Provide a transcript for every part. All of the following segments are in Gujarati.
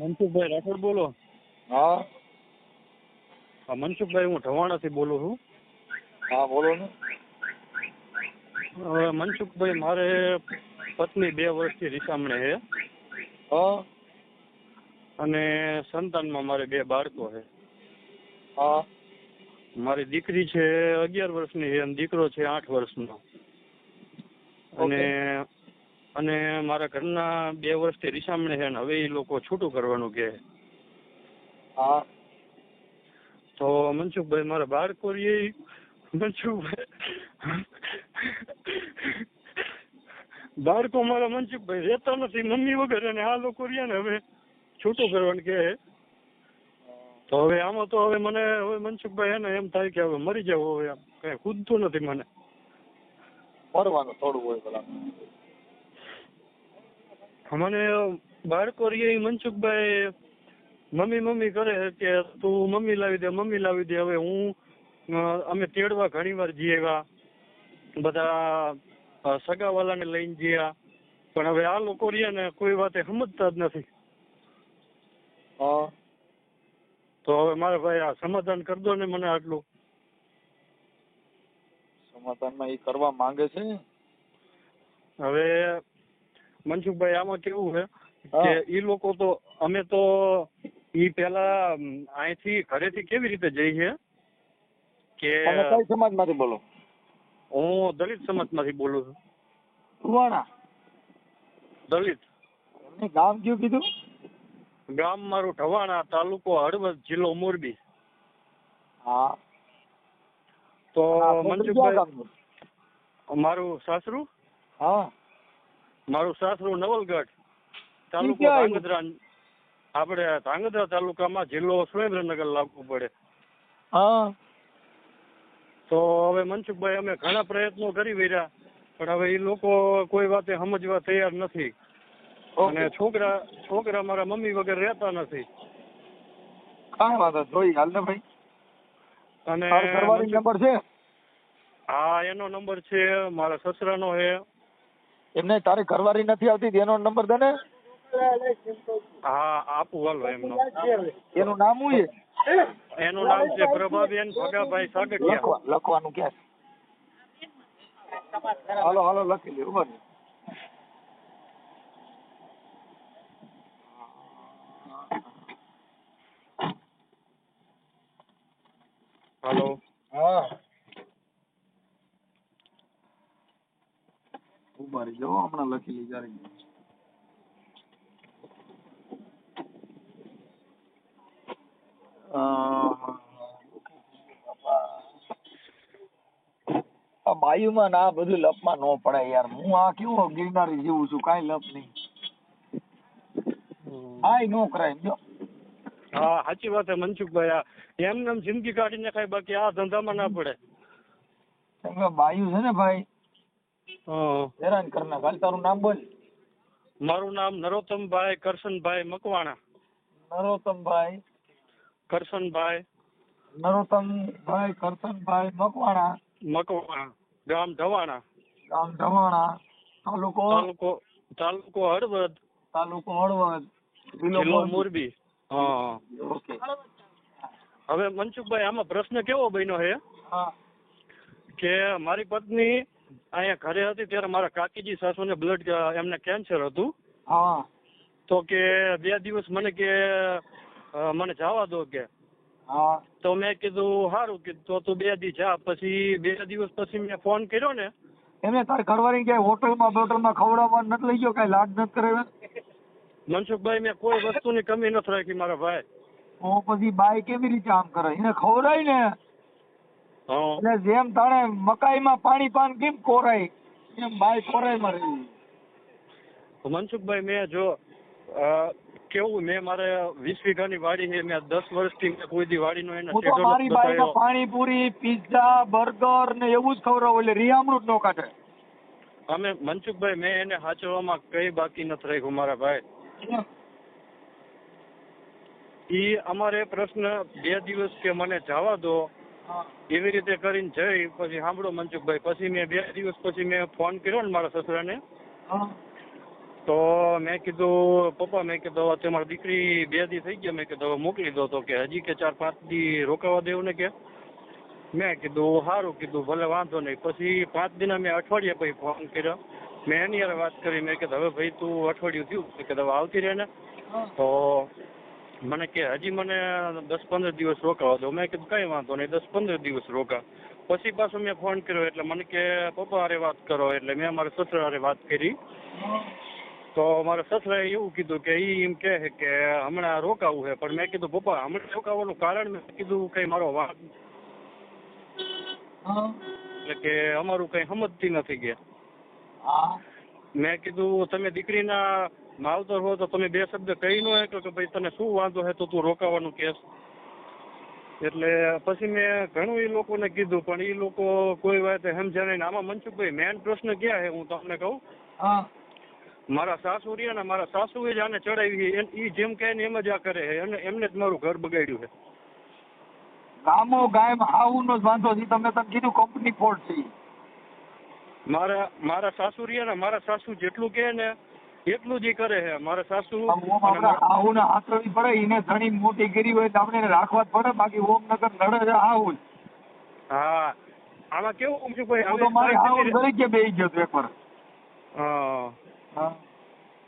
મનસુખભાઈ રાઠોડ બોલો? હા. હા મનસુખભાઈ હું ઢવાણાથી બોલું છું. હા બોલો ને. મનસુખભાઈ મારે પત્ની બે વર્ષથી રીસામણે છે. હા. અને સંતાનમાં મારે બે બાળકો છે. હા. મારી દીકરી છે અગિયાર વર્ષની છે અને દીકરો છે આઠ વર્ષનો. અને અને મારા ઘરના બે વર્ષથી રીસામણે છે ને હવે એ લોકો છૂટું કરવાનું કહે હા. તો મનસુખભાઈ મારા બાળકો રે મનસુખભાઈ બાળકો મારા મનસુખભાઈ રહેતા નથી મમ્મી વગર અને આ લોકો રહ્યા ને હવે છૂટું કરવાનું કે. તો હવે આમાં તો હવે મને હવે મનસુખભાઈ એને એમ થાય કે હવે મરી જાવ હવે આમ કઈ કૂદતું નથી મને. ફરવાનું થોડું હોય પેલા મને બાળકો રે એ મનસુખભાઈ મમ્મી મમ્મી કરે કે તું મમ્મી લાવી દે મમ્મી લાવી દે હવે હું અમે તેડવા ઘણી વાર જઈએ એવા બધા સગાવાલાને લઈને ગયા પણ હવે આ લોકો રહ્યા ને કોઈ વાતે સમજતા જ નથી. હા. તો હવે મારે ભાઈ આ સમાધાન કરી દો ને મને આટલું. સમાધાનમાં એ કરવા માંગે છે? હવે મનસુખભાઈ આમાં કેવું છે કે ઈ લોકો તો અમે તો ઈ પેલા અહીંથી ઘરેથી કેવી રીતે જઈએ કે કઈ સમાજમાંથી બોલો? હું દલિત સમાજમાંથી બોલું છું. કુવાણા દલિત. એમને ગામ કયું કીધું? ગામ મારું ઢવાણા તાલુકો હળવદ જિલ્લો મોરબી. હા. તો મનસુખભાઈ મારું સાસરું? હા. મારું સાસરું નવલગઢ તાલુકો ધાંગધ્રા આપણે ધાંગધ્રા તાલુકામાં જિલ્લો સુરેન્દ્રનગર લાગુ પડે. હા. તો હવે મનસુખભાઈ અમે ઘણા પ્રયત્નો કરી વર્યા પણ હવે એ લોકો કોઈ વાતે સમજવા તૈયાર નથી. અને છોકરા છોકરા મારા મમ્મી વગર રહેતા નથી. કાંઈ વાંધો જોઈ હાલ ને ભાઈ. અને નંબર છે? હા એનો નંબર છે મારા સસરાનો છે. એમને તારી ઘરવાળી નથી આવતી એનો નંબર દે ને. હા આપું હાલો એમનો. એનું નામ શું છે? એનું નામ છે પ્રભાબેન ભગાભાઈ સાગઠિયા. લખવાનું ક્યાં હાલો હાલો લખી લે ઊભા રહો. હાલો હા ઊભા રહી હમણાં લખી લઈ જરી બાયુમાં ના બધું લપમાં ન પડે યાર. હું આ કેવું ગિરનારી જેવું છું? કાઈ લપ નહીં. આય નો કરાય. જો. હા સાચી વાત છે મનસુખભાઈ. આ એમ એમ જિંદગી કાઢીને ખાય બાકી આ ધંધામાં ના પડે. બાયુ છે ને ભાઈ. હેરાન કરના હાલ તારું નામ બોલ. મારું નામ નરોત્તમભાઈ કરશનભાઈ મકવાણા. નરોત્તમભાઈ. કરશનભાઈ. નરોત્તમભાઈ કરશનભાઈ મકવાણા. મકવાણા ગામ ઢવાણા ગામ ઢવાણા તાલુકો? તાલુકો તાલુકો હળવદ. તાલુકો હળવદ. જિલ્લો મોરબી. હા. ઓકે. હવે મનસુખભાઈ આમાં પ્રશ્ન કેવો બન્યો છે? હા. કે મારી પત્ની અહીંયા ઘરે હતી ત્યારે મારા કાકીજી સાસુને બ્લડ એમને કેન્સર હતું. હા. તો કે બે દિવસ મને કે મને જવા દો કે. હા. તો મેં કીધું સારું કીધું તો તું બે દી જા. પછી બે દિવસ પછી મેં ફોન કર્યો ને. એમને તાર ઘરવાળી ક્યાંય હોટલમાં બોટલમાં ખવડાવવા નથી લઈ ગયો કાંઈ લાડ નથી કરાવ્યો મનસુખભાઈ મેં કોઈ વસ્તુની કમી નથી રાખી મારા ભાઈ. તો પછી બાઈ કેવી રીતે આમ કરે? એને ખવડાય ને. એટલે જેમ તાણે મકાઈમાં પાણી પાન કેમ કોરાય એમ બાય કોરાયમાં રહી મનસુખભાઈ મેં જો કેવું મેં મારે વીસ વીઘાની વાડી છે મેં દસ વર્ષથી મેં કોઈ દી વાડીનો એને મારી બાઈને પાણીપુરી પિઝા બર્ગર ને એવું જ ખવડાવું એટલે રિયામૃત નો કાઢે અમે મનસુખભાઈ મેં એને સાચવવામાં કઈ બાકી નથી રાખ્યું મારા ભાઈ. ઈ અમારે પ્રશ્ન બે દિવસ કે મને જવા દો. એવી રીતે કરીને જઈ પછી સાંભળો મનસુખભાઈ. પછી મેં બે દિવસ પછી મેં ફોન કર્યો ને મારા સસરાને. તો મેં કીધું પપ્પા મેં કીધું હવે મારી દીકરી બે દી થઈ ગયા મેં કીધું હવે મોકલી દો તો કે હજી કે ચાર પાંચ દી રોકાવા દેવું ને કે. મેં કીધું સારું કીધું ભલે વાંધો નહીં. પછી પાંચ દિના મેં અઠવાડિયા પછી ફોન કર્યો. મેં એની હારે વાત કરી મેં કીધું હવે ભાઈ તું અઠવાડિયું થયું. કીધું હવે આવતી રહે ને. તો મને કે હજી મને દસ પંદર દિવસ રોકાવા દો. મેં કીધું કઈ વાંધો નહીં દસ પંદર દિવસ રોકા. પછી પાછો મેં ફોન કર્યો એટલે મને કે પપ્પા હારે વાત કરો. એટલે મેં મારા સસરા હારે વાત કરી. તો મારા સસરાએ એવું કીધું કે ઈ એમ કહે છે કે હમણાં રોકાવું છે. પણ મેં કીધું પપ્પા હમણાં રોકાવાનું કારણ મેં કીધું કઈ મારો વાત એટલે કે અમારું કઈ સમજતી નથી કે હા. મેં કીધું તમે દીકરીના માવતર હો તો તમે બે શબ્દ કહી નો શકો કે ભાઈ તને શું વાંધો હે તો તું રોકાવાનું કેસ એટલે પછી મેં ઘણું એ લોકોને કીધું પણ એ લોકો કોઈ વાત સમજ્યા નહીં. આમાં મનસુખભાઈ મેન પ્રશ્ન ક્યાં હે? હું તમને કહું. મારા સાસુ રહ્યા ને મારા સાસુ જ આને ચડાવી એ જેમ કહે ને એમ જ આ કરે છે. અને એમને જ મારું ઘર બગાડ્યું છે. ગામો ગાયમ આવું જ વાંધો છે. તમે તમે કીધું કંપની ફોલ્ટ છે મારા મારા સાસુ રહ્યા ને મારા સાસુ જેટલું કહે ને એટલું જ કરે છે. મારા સાસુ ઓમ આવું આશ્રવી પડે એને ધણી મોટી કરી હોય તો આપણે રાખવા જ પડે બાકી ઓમનગર નડે છે આવું હા. આમાં કેવું મનસુખભાઈ ભાઈ? તો મારે આવું તરીકે બેસી ગયો તો એકવાર. હા.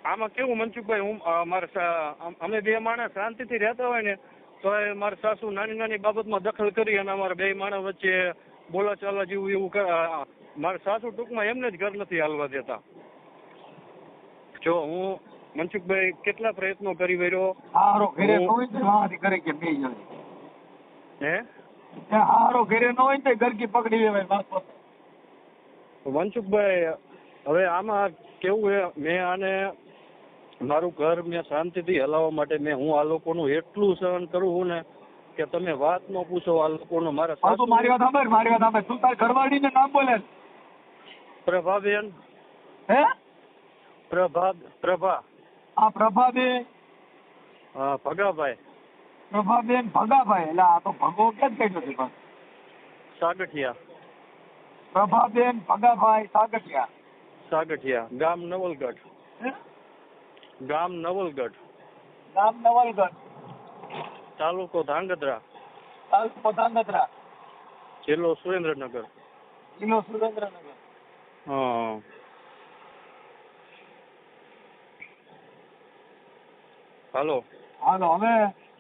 આમાં કેવું મનસુખભાઈ હું મારા અમે બે માણસ શાંતિથી રહેતા હોય ને તો એ મારા સાસુ નાની નાની બાબતમાં દખલ કરી અને અમારા બે માણસ વચ્ચે બોલા ચાલવા જેવું એવું. મારા સાસુ ટૂંકમાં એમને જ ઘર નથી હાલવા દેતા. જો હું મનસુખભાઈ કેટલા પ્રયત્નો કરી વર્યો હારો ઘરે ન હોય તો કરે કે બે જણ. હે? હારો ઘરે ન હોય તો ગરકી પકડી લેવાય બસ. મનસુખભાઈ હવે આમાં કેવું છે મેં આને મારું ઘર મેં શાંતિથી હલાવવા માટે મેં હું આ લોકોનું એટલું સહન કરું ને કે તમે વાત ન પૂછો આ લોકોનો મારા હા સાસુ મારી વાત સાંભળ મારી વાત સાંભળ. તું તાર ઘરવાળીને નામ બોલે. પ્રભાબેન. હે? પ્રભા પ્રભા. આ પ્રભાબેન. ભગાભાઈ. પ્રભાબેન ભગાભાઈ. એટલે આ તો ભગો કેમ કહેતો છે પણ? સાગઠિયા. પ્રભાબેન ભગાભાઈ સાગઠિયા. સાગઠિયા. ગામ નવલગઢ. ગામ નવલગઢ. ગામ નવલગઢ. તાલુકો ધાંગધ્રા. તાલુકો ધાંગધ્રા. જિલ્લો સુરેન્દ્રનગર. જિલ્લો સુરેન્દ્રનગર. હા. હાલો. હાલો હવે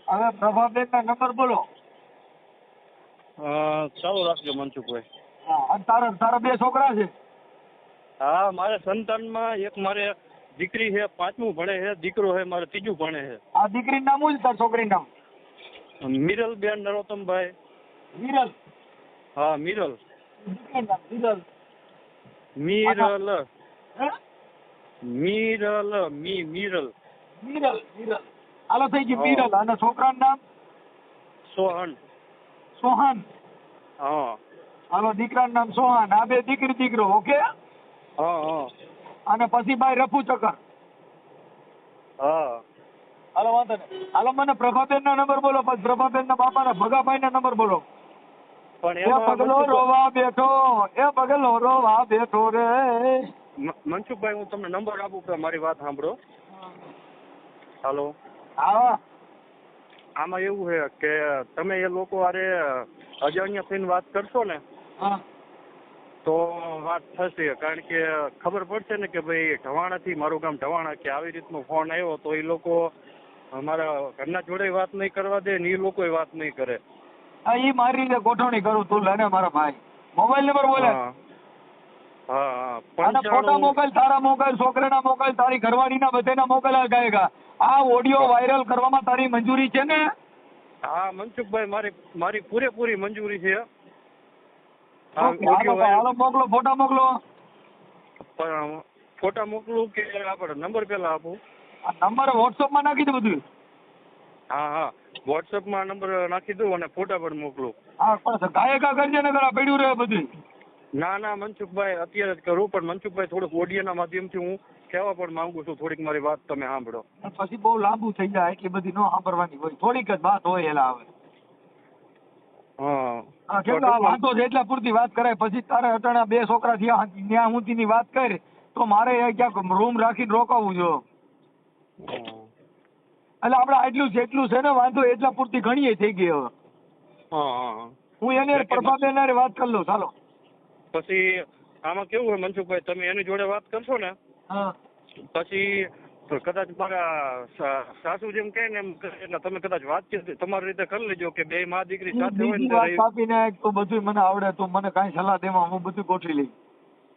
હવે પ્રભાબેન ના નંબર બોલો. ચાલુ રાખજો મનસુખભાઈ. હા તારા તારા બે છોકરા છે? હા મારે સંતાનમાં એક મારે દીકરી છે પાંચમું ભણે છે દીકરો છે મારે ત્રીજું ભણે છે. આ દીકરી નામ શું છે તાર છોકરી નામ? મિરલ બેન નરોત્તમભાઈ. મિરલ. હા મિરલ. મિરલ. મિરલ. મિરલ મી મિરલ. વિરલ વિરલ હાલો થઈ ગયું. વિરલ અને છોકરાનું નામ સોહન સોહન હા હાલો દીકરાનું નામ સોહન. આ બે દીકરી દીકરો ઓકે? હા હા અને પછી ભાઈ રફુ ચકર હા હાલો વાંધો નહીં. હાલો મને પ્રભાબેન નો નંબર બોલો. પછી પ્રભાબેન ના બાપા ના ભગાભાઈ નો નંબર બોલો. પણ એ પગલો રોવા બેઠો. એ પગલો રોવા બેઠો રે. મનસુખભાઈ હું તમને નંબર આપું મારી વાત સાંભળો. હાલો. હા. આમાં એવું છે કે તમે એ લોકો અરે અજાણ્યા થઈને વાત કરશો ને તો વાત થશે. કારણ કે ખબર પડશે ને કે ભાઈ ઢવાણાથી મારું ગામ ઢવાણા કે આવી રીતનો ફોન આવ્યો તો એ લોકો અમારા ઘરના જોડે વાત નહીં કરવા દે ને એ લોકો વાત નહીં કરે. હા એ મારી રીતે ગોઠવણી કરું તું લઈને મારા ભાઈ. મોબાઈલ નંબર બોલે. હા. ખોટા પંચાણું મોબાઈલ તારા મોબાઈલ છોકરાના મોબાઈલ તારી ઘરવાળીના બધાના મોબાઈલ આ ગાયગા. આ ઓડિયો વાયરલ કરવામાં તારી મંજૂરી છે ને? હા મનસુખભાઈ મારી મારી પૂરેપૂરી મંજૂરી છે. હાલો મોકલો ફોટા મોકલો. પણ ફોટા મોકલું કે આપણે નંબર પેલા આપું? નંબર વોટ્સઅપમાં નાખી દે બધું. હા હા. વોટ્સઅપમાં નંબર નાખી દઉં અને ફોટા પણ મોકલું. હા પણ ગાયકા કરજે ને કરા પડ્યું રહે બધું. ના ના મનસુખભાઈ અત્યારે જ કરું પણ મનસુખભાઈ થોડુંક ઓડિયોના માધ્યમથી હું કહેવા પણ માંગુ છું થોડીક મારી વાત તમે સાંભળો. પછી બહુ લાંબુ થઈ જાય એટલી બધી ન સાંભળવાની હોય. થોડીક જ વાત હોય એલા આવે હા. હા કેમ કે આ વાંધો છે એટલા પૂરતી વાત કરાય. પછી તારે અટાણા બે છોકરા થયા ત્યાં હુંથી ની વાત કર. તો મારે ક્યાંક રૂમ રાખીને રોકાવું જો. એટલે આપણે આટલું જેટલું છે ને વાંધો એટલા પૂરતી ઘણીએ થઈ ગઈ હવે. હા એને પ્રભાબેન વાત કરી લઉં ચાલો. પછી આમાં કેવું હોય મનસુખભાઈ તમે એની જોડે વાત કરશો ને? હા. પછી કદાચ મારા સાસુ જેમ કહે ને એમ એટલે તમે કદાચ વાતચીત તમારી રીતે કરી લેજો કે બે મા દીકરી સાથે હોય ને વાત તો બધું મને આવડે તો મને કાંઈ સલાહ દેવા હું બધું ગોઠવી લઈ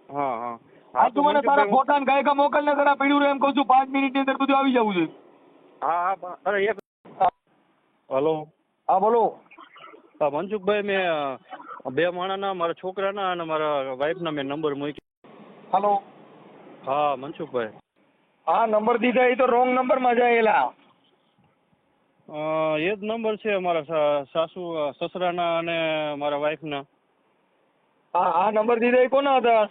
હા હા. આ તું મને તારા ફોટા ને ગાયકા મોકલ ને કરા પડ્યું એમ કહું છું પાંચ મિનિટની અંદર બધું આવી જવું જોઈએ. હા હા અરે એક હલો. હા બોલો. હા મનસુખભાઈ મેં બે માણાના મારા છોકરાના અને મારા વાઈફના મેં નંબર મૂક્યો. હાલો. હા મનસુખભાઈ. હા નંબર દીધા એ તો રોંગ નંબરમાં જાયેલા એ જ નંબર છે મારા સાસુ સસરાના અને મારા વાઈફના. હા આ નંબર દીધા એ કોના હતા?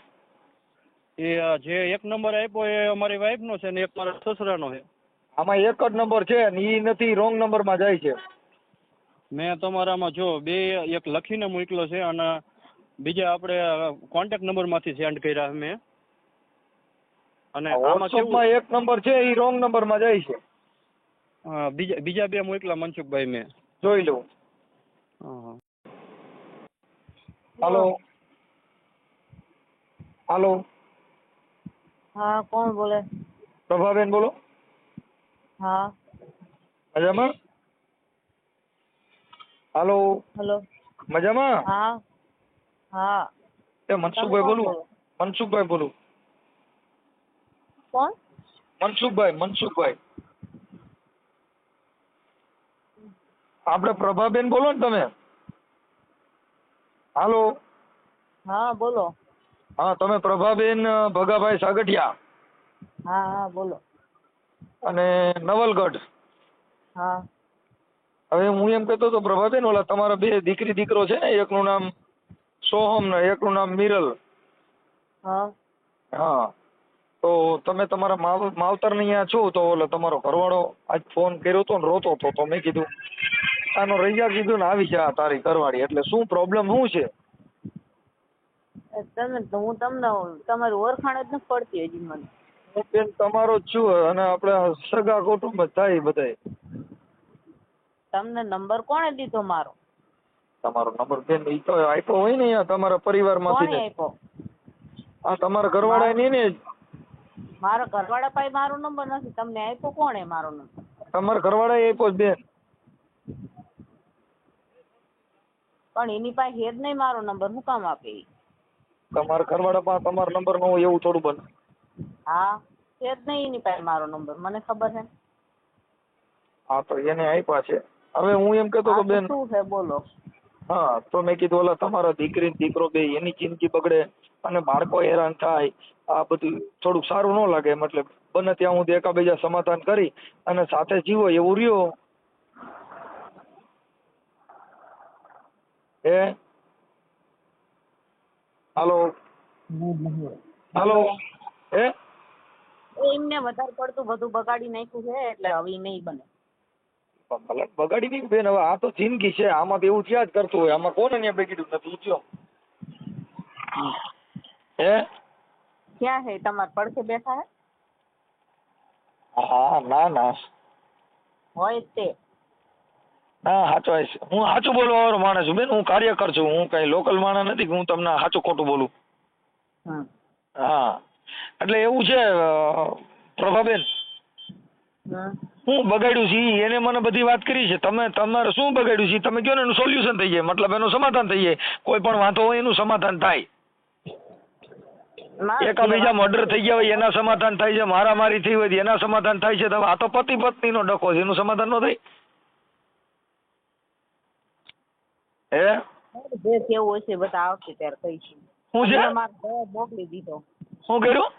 એ જે એક નંબર આપ્યો એ અમારી વાઈફનો છે ને એક મારા સસરાનો છે. આમાં એક જ નંબર છે ને ઈ નથી રોંગ નંબરમાં જાય છે. મેં તમારામાં જો બે એક લખીને મોકલ્યો છે અને બીજા આપણે કોન્ટેક્ટ નંબરમાંથી સેન્ડ કર્યા મેં. અને આમાં કેવું એક નંબર છે એ રોંગ નંબરમાં જાય છે. બીજા બીજા બે મોકલા મનસુખભાઈ મેં. જોઈ લઉં. હાલો. હાલો. હા કોણ બોલે? પ્રભાબેન બોલો. હા. મજામાં? હાલો. હેલો. મજામાં? હા. હા. એ મનસુખભાઈ બોલું. બોલો? મનસુખભાઈ બોલું. કોણ? મનસુખભાઈ મનસુખભાઈ. આપણે પ્રભાબેન બોલો ને તમે. હાલો. હા બોલો. હા તમે પ્રભાબેન ભગાભાઈ સાગઠિયા. હા હા બોલો. અને નવલગઢ. હા. હવે હું એમ કહેતો તો પ્રભાબેન ઓલા તમારા બે દીકરી દીકરો છે ને એકનું નામ સોહમ ને એકનું નામ મિરલ. હા. હા. તો તમે તમારા માવ માવતર ને અહીંયા છો તો ઓલો તમારો ઘરવાળો આજ ફોન કર્યો તો ને રોતો હતો તો મેં કીધું આનો રૈયા કીધું ને આવી જા તારી ઘરવાળી. એટલે શું પ્રોબ્લેમ શું છે? તમે હું તમને તમારું ઓળખાણ જ નથી પડતી હજી મને. હું બેન તમારો જ છું અને આપણે સગા કુટુંબ જ થાય બધાય. તમને નંબર કોણે દીધો મારો? તમારો નંબર બેન ઈ તો આપ્યો હોય ને અહીંયા તમારા પરિવારમાંથી કોણે આપ્યો? આ તમારા ઘરવાળા નહીં ને મારો ઘરવાળા પાસે મારો નંબર નથી. તમને આપ્યો કોણે મારો નંબર? તમારા ઘરવાળા આપ્યો બેન. પણ એની પાસે હેજ નહીં મારો નંબર. હું કામ આપે? તમાર ઘરવાળા પાસે તમારો નંબર ન હોય એવું થોડું બને હા હેજ નહીં એની પાસે મારો નંબર. મને ખબર છે. હા તો એને આપ્યા છે. હવે હું એમ કહેતો તો બેન શું છે? બોલો. હા, તો મેં કીધું, ઓલા, તમારા દીકરી ને દીકરો બે, એની જિંદગી બગડે અને બાળકો હેરાન થાય. આ બધું થોડુંક સારું ન લાગે, મતલબ બને ત્યાં હું એકાબીજા સમાધાન કરી અને સાથે જીવો, એવું રહ્યો. હે? હાલો? હાલો? હે? એમને વધારે પડતું બધું બગાડી નાખ્યું છે, એટલે હવે નહીં બને. બગાડી નહીં બેન હવે આ તો જિંદગી છે. આમાં તો એવું થયા જ કરતું હોય. આમાં કોને ન્યા બગડ્યું નથી ઉઠ્યો. હે? ક્યાં હે? તમારે પડખે બેઠા હે? હા ના ના. હોય તે. ના સાચો. હું. સાચું બોલવા વાળો માણસ છું. બેન હું કાર્યકર છું. હું કઈ લોકલ માણસ નથી હું તમને સાચું ખોટું બોલું. હા. એટલે એવું છે પ્રભાબેન હું. બગાડ્યું છે એને મને બધી વાત કરી છે. તમે તમારે શું બગાડ્યું છે? તમે કહો ને એનું સોલ્યુશન થઈ જાય? મતલબ એનું સમાધાન થઈ જાય. કોઈ પણ વાંધો હોય એનું સમાધાન થાય. એકાબીજા મર્ડર થઈ ગયા હોય એના સમાધાન થાય છે મારામારી થઈ હોય એના સમાધાન થાય છે. તો આ તો પતિ પત્નીનો ડખો છે એનું સમાધાન ન થાય. હે? જે કેવું હશે બધા આવશે ત્યારે કહીશું. હું છે? મેં મારો જવાબ મોકલી દીધો. શું કર્યું?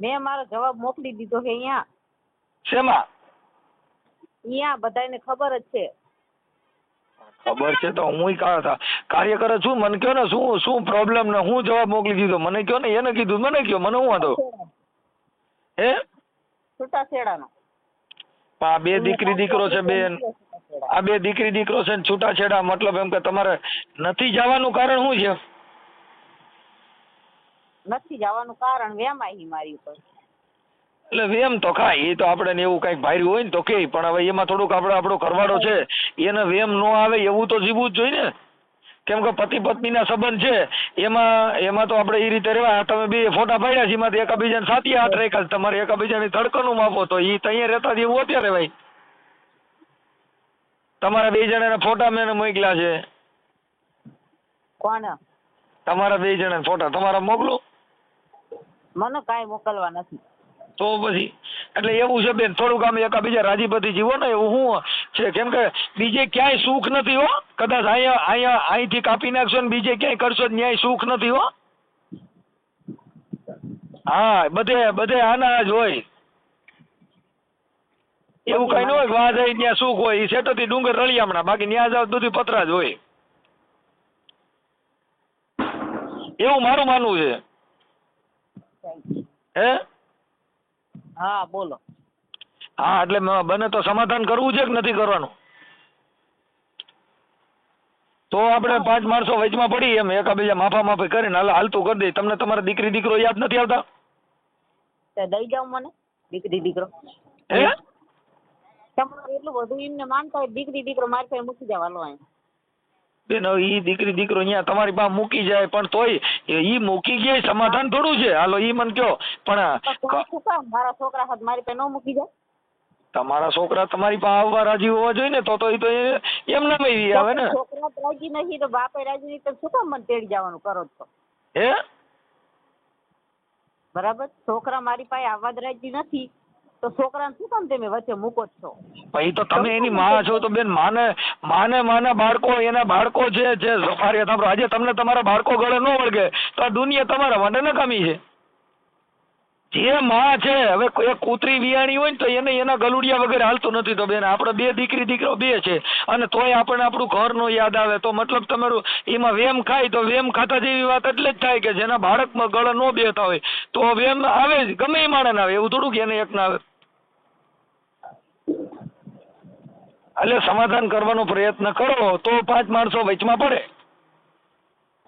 મેં મારો જવાબ મોકલી દીધો કે અહીંયા શેમાં? અહીંયા બધાને ખબર જ છે. ખબર છે તો હું કાર્યકર છું. મને કયો ને શું શું પ્રોબ્લેમ ને હું જવાબ મોકલી દીધો? મને કયો ને? એને કીધું. મને કયો? મને હું વાંધો? હે? છૂટાછેડાનો. આ બે દીકરી દીકરો છે બેન. આ બે દીકરી દીકરો છે ને છૂટાછેડા મતલબ એમ કે તમારે નથી જવાનું કારણ શું છે? નથી જવાનું કારણ વેમાય હી મારી ઉપર. એટલે વેમ તો ખાય એ તો આપણે ને એવું કંઈક ભાર્યું હોય ને તો કે પણ હવે એમાં થોડુંક આપણે આપણો કરવાડો છે એને વેમ ન આવે એવું તો જીવવું જ જોઈએ ને. કેમ કે પતિ પત્નીના સંબંધ છે એમાં એમાં તો આપણે એ રીતે રહેવા તમે બે ફોટા પાડ્યા છે એમાંથી એકબીજાને સાથી હાથ રાખ્યા છે. તમારે એકબીજાની ધડકનું માપો તો એ તૈયાર રહેતા એવું અત્યારે ભાઈ તમારા બે જણાના ફોટા મેં મોકલા મોકલ્યા છે. કોના તમારા બે જણા ફોટા તમારા મોકલું. મને કાઈ મોકલવા નથી. તો પછી એટલે એવું છે બેન થોડુંક આમ એકાબીજા રાજીપતિ જીવો ને એવું શું છે. કેમ કે બીજે ક્યાંય સુખ નથી હો. કદાચ અહીંયા અહીંયા અહીંથી કાપી નાખશો ને બીજે ક્યાંય કરશો ન્યાય સુખ નથી હો. હા બધે બધે આના જ હોય. એવું કઈ ન હોય વાહ જાય ત્યાં સુખ હોય. એ સેટોથી ડુંગર રળિયામણા. બાકી ન્યા જાવ બધું પતરા જ હોય. એવું મારું માનવું છે. હે? હા બોલો. હા એટલે બને તો સમાધાન કરવું છે કે નથી કરવાનું? તો આપણે પાંચ માણસો વચમાં પડી એમ એકાબીજા માફા માફી કરીને હાલ હાલતું કરી દઈએ તમને તમારા દીકરી દીકરો યાદ નથી આવતા? દઈ જાવ મને દીકરી દીકરો. હે? તમારે એટલું બધું એમને માનતા હોય દીકરી દીકરો મારી પાસે મૂકી જવાનો અહીં. બેન હવે ઈ દીકરી દીકરો અહીંયા તમારી બા મૂકી જાય પણ તોય ઈ મૂકી ગયા સમાધાન થોડું છે. હાલો ઈ મને કયો. પણ મારા છોકરા હાથ મારી પાસે ન મૂકી જાય? તમારા છોકરા તમારી પાસે આવવા રાજી હોવા જોઈએ ને તો તો ઈ તો એમ ના ઈ આવે ને. છોકરા રાજી નથી તો બાપે રાજી નહીં તો શું કામ મને તેડી જવાનું કરો છો હે? બરાબર? છોકરા મારી પાસે આવવા જ રાજી નથી તો છોકરાને શું કામ તમે વચ્ચે મૂકો છો? ભાઈ તો તમે એની માં છો, તો બેન માને માને માના બાળકો, એના બાળકો છે જે સફારી આજે તમને તમારા બાળકો ગળે ન વળગે, તો આ દુનિયા તમારા માટે નકામી છે. જે માં છે હવે એક કૂતરી વિયાણી હોય ને તો એને એના ગલુડિયા વગર હાલતું નથી તો બેન. આપણે બે દીકરી દીકરો બે છે અને તોય આપણને આપણું ઘર નો યાદ આવે. તો મતલબ તમારું એમાં વેમ ખાય તો વેમ ખાતા જેવી વાત એટલે જ થાય કે જેના બાળકમાં ગળે ન બેતા હોય તો વેમ આવે જ. ગમે એ માણસ આવે. એવું થોડું કે એને એક ના આવે. એટલે સમાધાન કરવાનો પ્રયત્ન કરો તો પાંચ માણસો વચમાં પડે.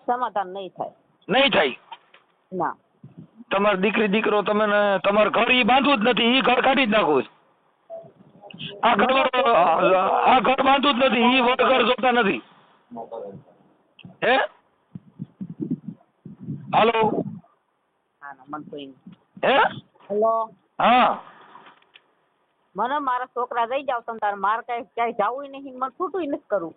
સમાધાન નહીં થાય. નહીં થાય. ના. તમારી દીકરી દીકરો તમે તમારું ઘર ઈ બાંધવું જ નથી ઈ ઘર કાઢી જ નાખું આ ઘર આ ઘર બાંધવું જ નથી ઈ ઘર જોતા નથી. હે? હાલો? હા હેલો? હા. મને મારા છોકરા જઈ જાવ તારે મારે કઈ ક્યાંય જવું નહીં મને છૂટું નથી કરવું.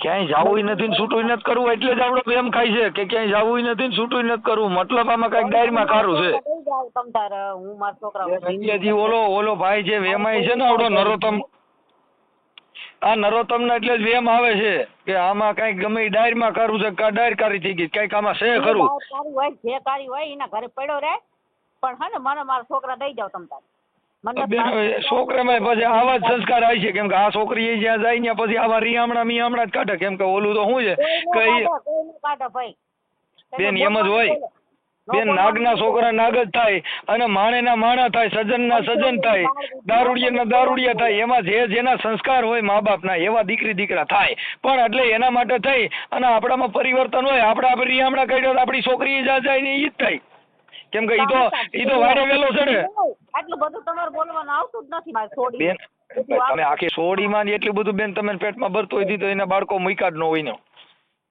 ક્યાંય જવું નથી ને છૂટું નથી કરવું એટલે જ આપડે પ્રેમ ખાય છે કે ક્યાંય જાવું નથી ને છૂટું નથી કરવું. મતલબ આમાં કંઈક ડાયરીમાં કારું છે. હું મારા છોકરા ઓલો ઓલો ભાઈ જે વેમાય છે ને આવડો નરોતમ આ નરોત્તમ ને એટલે જ વેમ આવે છે કે આમાં કંઈક ગમે ડાયરમાં કરવું છે કા ડાયર કારી થઈ ગઈ કંઈક આમાં છે ખરું. જે કારી હોય એના ઘરે પડ્યો રે પણ હે ને મને મારા છોકરા દઈ જાવ તમે તારે. મને બેન હવે છોકરામાં પછી આવા જ સંસ્કાર આવે છે. કેમ કે આ છોકરી જ્યાં જાય ત્યાં પછી આવા રીહામણા મીહામણા જ કાઢે. કેમ કે ઓલું તો શું છે? કે ઈ- કોઈ નો કાઢે ભાઈ. બેન એમ જ હોય. બેન નાગના છોકરા નાગ જ થાય અને માણેના માણા થાય સજનના સજન થાય દારૂડિયાના દારૂડિયા થાય. એમાં જે જેના સંસ્કાર હોય મા બાપના એવા દીકરી દીકરા થાય. પણ એટલે એના માટે થઈ અને આપણામાં પરિવર્તન હોય આપણે આપણે રિયામણા કાઢ્યો તો આપણી છોકરી જ્યાં જાય ને ઈ જ થાય. કેમ કે ઈ તો ઈ તો વાડે વેલો છે ને આટલું બધું તમારે બોલવાનું આવતું જ નથી મારે છોડી તમે આખી સોડીમાં એટલું બધું બેન તમે પેટમાં ભરતો હોય તો એના બાળકો મૂક્યા જ ન હોય ને.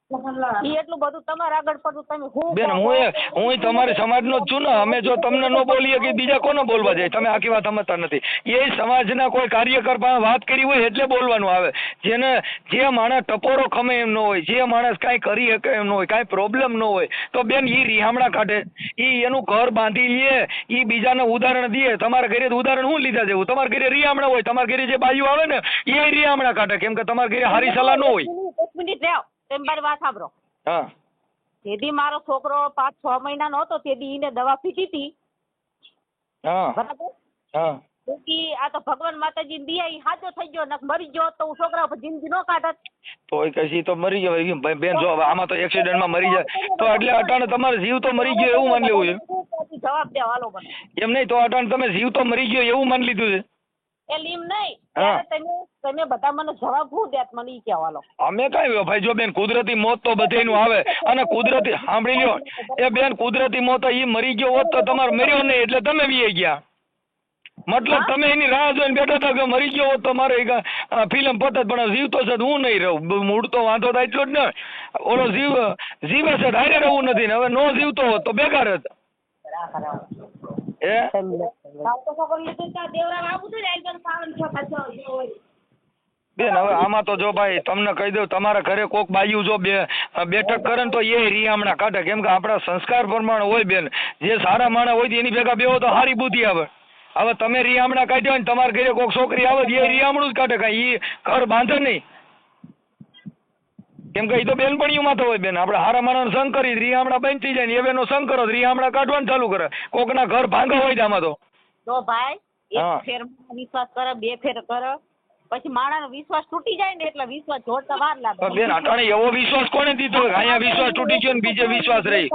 ઈ એટલું બધું તમારે આગળ પડતું તમે હું બેન હું એ હું તમારી સમાજનો જ છું ને અમે જો તમને ન બોલીએ કે બીજા કોને બોલવા જાય તમે આખી વાત સમજતા નથી એ સમાજના કોઈ કાર્યકર પાસે વાત કરી હોય એટલે બોલવાનું આવે જેને જે માણસ ટપોરો ખમે એમ ન હોય જે માણસ કાંઈ કરી શકે એમ ન હોય કાંઈ પ્રોબ્લેમ ન હોય તો બેન ઈ રિહામણા કાઢે ઈ એનું ઘર બાંધી લે ઈ બીજાને ઉદાહરણ દે તમારા ઘરે તો ઉદાહરણ હું લીધા જેવું તમારા ઘરે રિહામણા હોય તમારા ઘરે જે બાયું આવે ને એ રિહામણા કાઢે કેમ કે તમારા ઘરે હારી સલાહ ન હોય એક મિનિટ રહ્યો મારી વાત સાંભળો. હા. તેથી મારો છોકરો પાંચ છ મહિનાનો હતો તેથી એને દવા પીધી હતી. હા. બરાબર? હા. આ તો ભગવાન માતાજી દિયા ઈ હાજો થઈ ગયો નક મરી ગયો તો હું છોકરા ઉપર જિંદગી નો કાઢત. તો કશી તો મરી ગયો એમ બેન જો આમાં તો એક્સિડન્ટમાં મરી જાય. તો એટલે અટાણે તમારે જીવ તો મરી ગયો એવું માની લેવું છે? જવાબ દે હાલો મને. એમ નહીં તો અટાણે તમે જીવ તો મરી ગયો એવું માની લીધું છે? એ લીમ નહીં. ત્યારે તમે તમે બધા મને જવાબ હું દેત મને ઈ કહેવાલો અમે કઈ ભાઈ જો બેન કુદરતી મોત તો બધેયનું આવે. અને કુદરતી સાંભળી લ્યો એ બેન કુદરતી મોત ઈ મરી ગયો હોત તો તમારે મર્યો નહીં એટલે તમે વી ગયા. મતલબ તમે એની રાહ જોઈને બેઠા હતા કે મરી ગયો હોત તો મારે ફિલ્મ પતત પણ જીવતો છે તો હું નહીં રહું. મૂળ તો વાંધો થાય એટલો જ ને. ઓલો જીવ જીવે છે હારે રહેવું નથી ને હવે નો જીવતો હોત તો બેકાર જ બેન, હવે આમાં તો જો ભાઈ, તમને કહી દઉં, તમારા ઘરે કોક બાયું જો બે બેઠક કરે ને તો એ રિયામણા કાઢે. કેમ કે આપણા સંસ્કાર પ્રમાણે હોય બેન. જે સારા માણસ હોય એની ભેગા બેહો તો સારી બુદ્ધિ આવે. હવે તમે રિયામણા કાઢ્યો ને તમારા ઘરે કોક છોકરી આવે એ રિયામણું જ કાઢે. કાંઈ એ ઘર બાંધે નહીં. કેમ કે એ તો બેનપણીઓમાં તો હોય બેન. આપણે હારા મારા સંગ કરી રિયામણા બંધ થઈ જાય ને નો બેનો સંગ કરો રી રિયામણા કાઢવાનું ચાલુ કરે. કોકના ઘર ભાંગા હોય આમાં તો. તો ભાઈ એક ફેર વિશ્વાસ કરે બે ફેર કરે. પછી માણસનો વિશ્વાસ તૂટી જાય ને એટલે વિશ્વાસ જોડતા વાર લાગે. બેન અટાણે એવો વિશ્વાસ કોને દીધો? અહીંયા વિશ્વાસ તૂટી ગયો ને બીજે વિશ્વાસ રહી.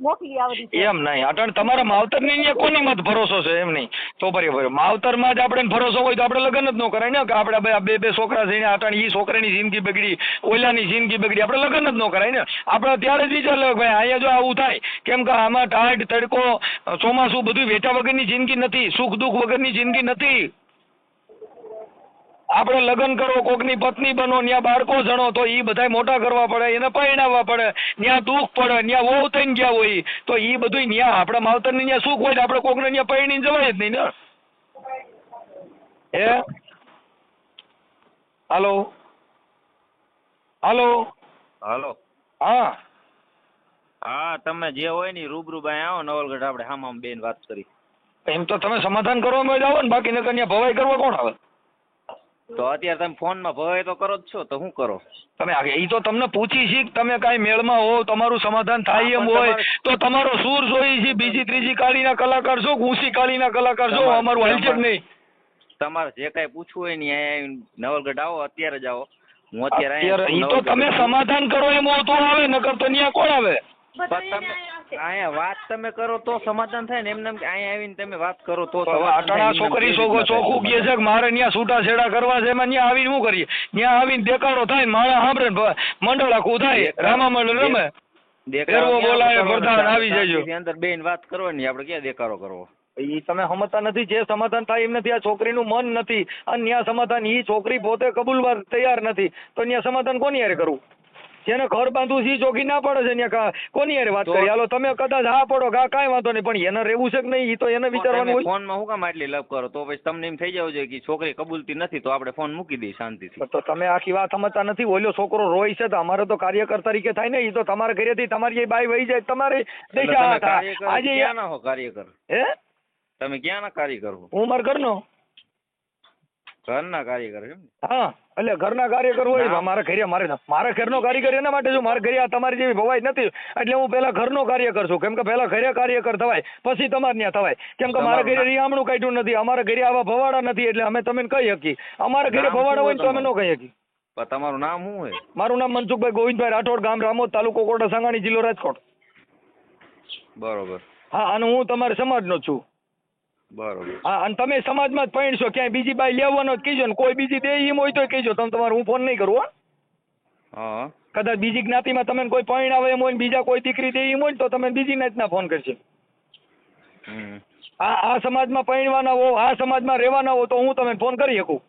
મોકલી આવડી એમ નહીં અટાણે તમારા માવતરની અહીંયા કોની મત ભરોસો છે? એમ નહીં. તો પરી પરી માવતરમાં જ આપણે ભરોસો હોય તો આપણે લગ્ન જ ન કરાય ને. કે આપણે બે- બે બે છોકરા થઈને અટણ ઈ છોકરાની જિંદગી બગડી ઓલાની જિંદગી બગડી. આપણે લગ્ન જ ન કરાય ને. આપણે ત્યારે જ વિચાર લે ભાઈ અહીંયા જો આવું થાય કેમ કે આમાં ટાઢ તડકો ચોમાસું બધું વેઠા વગરની જિંદગી નથી સુખ દુઃખ વગરની જિંદગી નથી. આપણે લગ્ન કરો કોકની પત્ની બનો ત્યાં બાળકો જણો તો એ બધાય મોટા કરવા પડે એને પરણાવવા પડે ત્યાં દુઃખ પડે ત્યાં વહુ થઈને ગયા હોય તો એ બધું ત્યાં આપણા માવતરની ત્યાં સુખ હોય આપણે કોકને ત્યાં પરણીને જવાય જ નહીં ને. હે? હાલો? હાલો? હાલો. હા. હા તમે જે હોય ને રૂબરૂ બાય આવો નવલગઢ આપણે હામામ બેન વાત કરી. એમ તો તમે સમાધાન કરવા જ આવો ને બાકી નકર ત્યાં ભવાઈ કરવા કોણ આવે? તો અત્યારે તમે ફોનમાં ભય તો કરો જ છો તો શું કરો? તમે આ- ઈ તો તમને પૂછી છે તમે કાંઈ મેળમાં હો તમારું સમાધાન થાય એમ હોય તો તમારો સૂર જોઈ છે બીજી ત્રીજી કાળીના કલાકાર છો ઘૂસી ઊંચી કાળીના કલાકાર છો અમારું હલચક નહીં. તમારે જે કાંઈ પૂછવું હોય ને નવલગઢ આવો અત્યારે જ આવો. હું અત્યારે ઈ તો તમે સમાધાન કરો એમ હો તો આવે નકર તો ન્યા કોણ આવે? પણ તમે અહીંયા વાત તમે કરો તો સમાધાન થાય ને એમને એમ કે અહીંયા આવીને તમે વાત કરો તો અટાણા છોકરી થાય ચોખ્ખું કહે છે કે મારે ત્યાં છૂટા છેડા કરવા છે એમાં ત્યાં આવીને શું કરીએ? ત્યાં આવીને દેખાડો થાય ને માણસ સાંભળે ને મંડળ આખું થાય રામા મંડળ રમે. દેખાડો બોલાવે, પ્રધાન આવી જજો. અંદર બેન વાત કરવાની આપણે ક્યાં દેખાડો કરવો? ઈ તમે સમજતા નથી જે સમાધાન થાય એમ નથી આ છોકરીનું મન નથી. અને ન્યા સમાધાન ઈ છોકરી પોતે કબૂલવા તૈયાર નથી. તો ન્યા સમાધાન કોની હારે કરવું? જેને ઘર બાંધવું છે ચોખી ના પડે છે કોની યાર વાત કરી? હાલો તમે કદાચ હા પડો કા કાંઈ વાંધો નહીં પણ એને રહેવું છે કે નહીં? તો એને વિચારવાનું હોય. ફોનમાં હું કામ આટલી લપ કરો? તો પછી તમને એમ થઈ જવું જોઈએ કે છોકરી કબૂલતી નથી તો આપણે ફોન મૂકી દઈએ શાંતિથી. તો તમે આખી વાત સમજતા નથી. ઓલો છોકરો રોય છે તો અમારે તો કાર્યકર તરીકે થાય ને એ તો તમારા ઘરેથી તમારી એ બાઈ વહી જાય તમારે આજે ક્યાં ના હો કાર્યકર? હે? તમે ક્યાં ના કાર્યકર હું મારા ઘરનો? ઘરના કાર્યકર એમ હા એટલે ઘરના કાર્યકર હોય મારા ઘરે મારે મારા ઘરનો કાર્યકર એના માટે છું. મારા ઘરે આ તમારી જેવી ભવાઈ નથી. એટલે હું પેલા ઘરનો કાર્યકર છું. કેમ કે પેલા ઘરે કાર્યકર થવાય પછી તમારે ત્યાં થવાય. કેમ કે મારા ઘરે રિયામણું કાઢ્યું નથી. અમારા ઘરે આવા ભવાડા નથી એટલે અમે તમે કહી શકીએ. અમારા ઘરે ભવાડા હોય તો અમે ન કહી શકી તમારું નામ શું હોય? મારું નામ મનસુખભાઈ ગોવિંદભાઈ રાઠોડ ગામ રામોદ તાલુકો કોટા સાંગાણી જિલ્લો રાજકોટ. બરોબર. હા અને હું તમારા સમાજનો છું. બરોબર. હા અને તમે સમાજમાં જ પૈણશો ક્યાંય બીજી બાઈ લેવાનો જ કહેજો ને કોઈ બીજી દે એમ હોય તો કહેજો તમે તમારે હું ફોન નહીં કરું હા. કદાચ બીજી જ્ઞાતિમાં તમે કોઈ પરણાવે એમ હોય ને બીજા કોઈ દીકરી દે એમ હોય તો તમે બીજી જ્ઞાતિના ફોન કરશે આ આ સમાજમાં પરણવાના હો આ સમાજમાં રહેવાના હો તો હું તમે ફોન કરી શકું.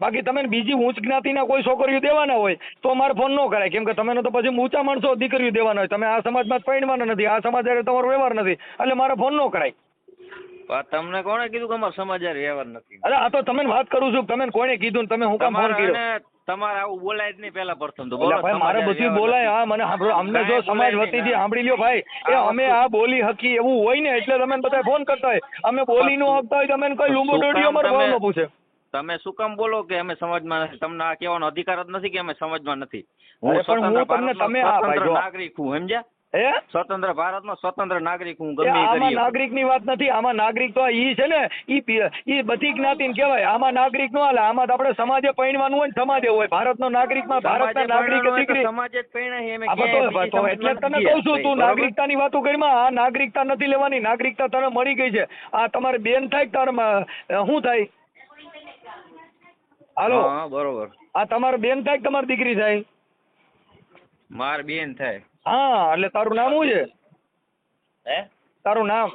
બાકી તમે બીજી ઊંચ જ્ઞાતિના કોઈ છોકરીઓ દેવાના હોય તો મારે ફોન ન કરાય કેમ કે તમે તો પછી ઊંચા માણસો દીકરીઓ દેવાના હોય. તમે આ સમાજમાં જ પરણવાના નથી આ સમાજ તમારો વ્યવહાર નથી એટલે મારે ફોન ન કરાય. પણ તમને કોણે કીધું કે અમારા સમાચાર વ્યવહાર નથી? અરે આ તો તમે વાત કરું છું તમે કોણે કીધું તમે હું કામ ફોન કર્યો? તમારે આવું બોલાય જ નહીં પેલા પ્રથમ તો. બોલો ભાઈ મારે બધું બોલાય. હા મને સાંભળો. અમને જો સમાજ વતીથી સાંભળી લ્યો ભાઈ એ અમે આ બોલી હકી એવું હોય ને એટલે તમે બધા ફોન કરતા હોય. અમે બોલી નું આપતા હોય તમે કઈ લુંબુ ડોડીઓ અમારે તમે- પૂછે? તમે શું કામ બોલો કે અમે સમાજમાં નથી? તમને આ કહેવાનો અધિકાર જ નથી કે અમે સમાજમાં નથી? હું પણ હું સ્વતંત્ર તમને તમે આ ભાઈ નાગરિક હું સમજ્યા? હે? સ્વતંત્ર ભારતનો સ્વતંત્ર નાગરિક હું ગમે આમાં કરી નાગરિકની વાત નથી આમાં નાગરિક તો ઈ છે ને ઈ ઈ બધી જ્ઞાતિ ને કહેવાય. આમાં નાગરિક નો હાલે આમાં તો આપણે સમાજે પૈણવાનું હોય ને સમાજે હોય. ભારતનો નાગરિકમાં ભારતના નાગરિક દીકરી સમાજે જ પૈણાય એટલે તને કહું છું તું? નાગરિકતાની વાતો કરીમાં આ નાગરિકતા નથી લેવાની નાગરિકતા તને મળી ગઈ છે. આ તમારે બેન થાય તાર શું થાય? હાલો? હા બરોબર. આ તમારે બેન થાય તમારી દીકરી થાય? માર બેન થાય. હા એટલે તારું નામ શું છે? હે? તારું નામ?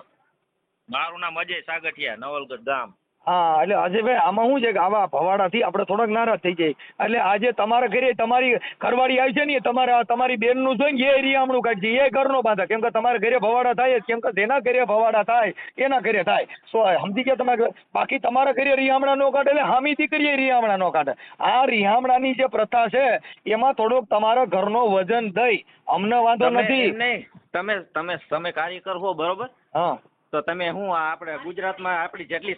મારું નામ અજય સાગઠિયા નવલગઢ ગામ. હા એટલે અજયભાઈ આમાં શું છે કે આવા ભવાડાથી આપણે થોડાક નારાજ થઈ જાય એટલે આજે તમારા ઘરે તમારી ઘરવાળી આવી છે ને એ તમારા તમારી બેનનું જોઈને એ રિયામણું કાઢશે એ ઘરનો બાંધે. કેમ કે તમારા ઘરે ભવાડા થાય જ કેમ કે જેના ઘરે ભવાડા થાય એના ઘરે થાય. સો સમજી ગયા તમારે બાકી તમારા ઘરે રિયામણા નો કાઢે એટલે હામી દીકરીએ રિયામણા નો કાઢે. આ રિયામણાની જે પ્રથા છે એમાં થોડોક તમારા ઘરનો વજન દઈ. અમને વાંધો નથી. તમે તમે તમે કાર્યકર હો બરોબર? હા. તો તમે હું આપણે ગુજરાતમાં આપણી જેટલી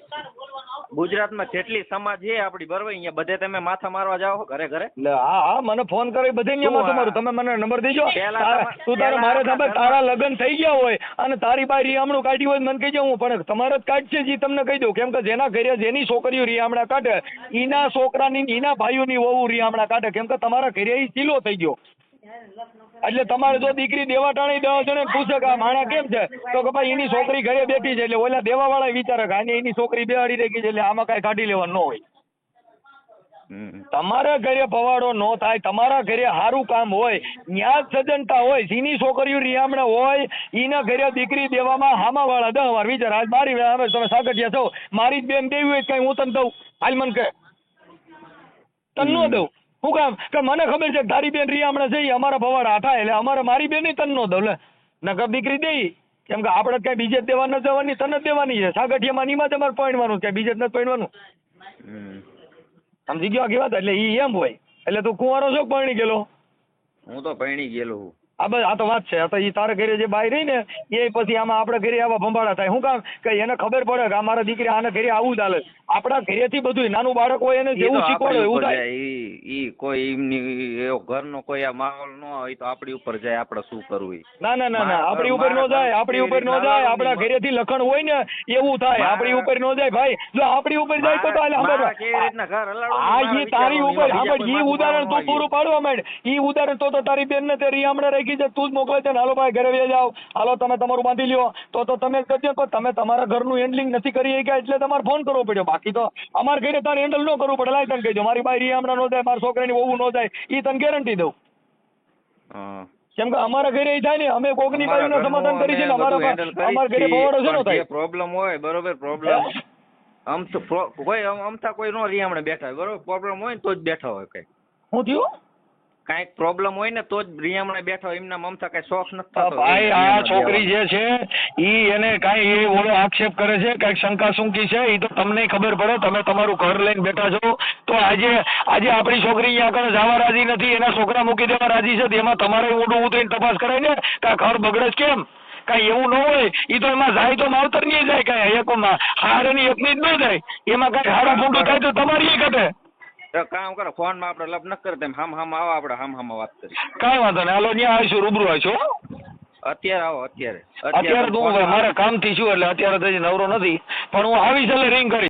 ગુજરાતમાં જેટલી સમાજ છે આપણી બરોબર અહીંયા બધે તમે માથા મારવા જાઓ ઘરે ઘરે. હા હા મને ફોન કરી બધે અહીંયા આ? મારું. તમે મને નંબર દેજો. તમા- તું તારે મારે સાંભળ, તારા લગ્ન થઈ ગયા હોય અને તારી પાસે રિયામણું કાઢ્યું હોય મને કહી હું પણ તમારે જ કાઢશે જી તમને કહી દઉં. કેમ કે જેના ઘરે જેની છોકરીઓ રિયામણા કાઢે ઈના છોકરાની એના ભાઈઓની વહુ રિયામણા કાઢે. કેમ કે તમારા ઘરે ઈ ચીલો થઈ ગયો. એટલે તમારે જો દીકરી દેવા ટાણી દસ જણે પૂછે કે આ માણા કેમ છે? તો કે ભાઈ એની છોકરી ઘરે બેઠી છે એટલે ઓલા દેવા વાળા વિચારે કે આની એની છોકરી બેહાડી રાખી છે એટલે આમાં કાંઈ કાઢી લેવાનું ન હોય. તમારા ઘરે ભવાડો ન થાય તમારા ઘરે સારું કામ હોય ન્યાજ સજનતા સજ્જનતા હોય સીની છોકરીઓ રિયામણા હોય એના ઘરે દીકરી દેવામાં હામા વાળા દહ વાર વિચાર આજ મારી હવે તમે સાગઠિયા છો. મારી જ બેન દેવી હોય કઈ હું તને દઉં. હાલ મને કે તને ન દઉં. હું કામ? કે મને ખબર છે તારી બેન રિયામણા હમણાં જઈ અમારા ભવાડા થાય એટલે અમારે મારી બેન તન નો દઉં લે. નકર દીકરી દઈ. કેમ કે આપણે કઈ બીજે જ દેવા ન જવાની તને જ દેવાની છે. સાગઠિયામાં નીમાં તમારે પહેણવાનું છે. બીજે જ નથી પહેણવાનું સમજી ગયો આખી વાત એટલે ઈ એમ હોય. એટલે તું કુંવારો છો કે પરણી ગયેલો? હું તો પરણી ગયેલો છું આ બસ આ તો વાત છે. આ તો એ તારે ઘરે જે બાઈ રહી ને એ પછી આમાં આપણે ઘરે આવા ભંભાળા થાય. શું કામ કે એને ખબર પડે કે અમારા દીકરી આને ઘરે આવું ચાલે આપણા ઘરેથી બધું નાનું બાળક હોય એને જેવું શીખવાડે એવું થાય. ઈ કોઈ એમની એવો ઘરનો કોઈ આ માહોલ ન હોય તો આપણી ઉપર જાય. આપણે શું કરવું ના ના ના ના. આપણી ઉપર નો જાય. આપણી ઉપર નો જાય. આપણા ઘરેથી લખણ હોય ને એવું થાય. આપણી ઉપર નો જાય. ભાઈ જો આપણી ઉપર જાય તો તો હાલે. મારા સાંભળ. મારા ઈ તારી ઉપર સાંભળ ઈ ઉદાહરણ તું પૂરું પાડવા માંડ. ઈ ઉદાહરણ તો તો તારી બેન ને તે રીયામણે રાખી છે તું જ મોકલે છે ને હાલો ભાઈ ઘરે વહી જાઓ. હાલો તમે તમારું બાંધી લ્યો. તો તો તમે જ કરજો. તમે તમારા ઘરનું હેન્ડલિંગ નથી કરી શક્યા એટલે તમારે ફોન કરવો પડ્યો. બાકી તો અમારા ઘરે તારે હેન્ડલ ન કરવું પડે. લાય તને કહેજો. મારી બાઈ રી હમણાં ન જાય મારા છોકરાની વહુ ન જાય એ તને ગેરંટી દઉં. હા. કેમ કે અમારા ઘરે થાય ને અમે કોકની બાઈનું સમાધાન કરી છે અમારા અમારા ઘરે છીએ, છે નો થાય? પ્રોબ્લેમ હોય બરોબર પ્રોબ્લેમ આમ તો કોઈ આમ- અમથા કોઈ નો રીયામણે બેઠા હોય. બરોબર? પ્રોબ્લેમ હોય ને તો જ બેઠા હોય કઈ. હું થયું? કાંઈક પ્રોબ્લેમ હોય ને તો જ રિયામણે બેઠો એમના મમતા કઈ શોખ નથી ભાઈ આ છોકરી જે છે ઈ એને કાઈ એ ઓલો આક્ષેપ કરે છે કાંઈક શંકા શુંકી છે ઈ તો તમને ખબર પડે તમે તમારું ઘર લઈને બેઠા છો. તો આજે આજે આપણી છોકરી અહીંયા આગળ જવા રાજી નથી એના છોકરા મૂકી દેવા રાજી છે એમાં તમારે ઊંડું ઉતરીને તપાસ કરાય ને? કે ઘર બગડે કેમ? કઈ એવું ન હોય ઈ તો એમાં જાય તો માવતર નહીં જાય કઈ એકમાં હારની એકની જ ન જાય. એમાં કઈ હારું ફૂટું થાય તો તમારી ઘટે. કામ કરો ફોનમાં આપણે લપ ન કરતા એમ હામ હામ આવો આપણે હામ હામ વાત કરી કાંઈ વાંધો નહીં. હાલો ત્યાં આવીશું રૂબરૂ આવીશું અત્યારે આવો અત્યારે. અત્યારે તો કામથી છું એટલે અત્યારે તો નવરો નથી. પણ હું આવીશ એટલે રિંગ કરીશ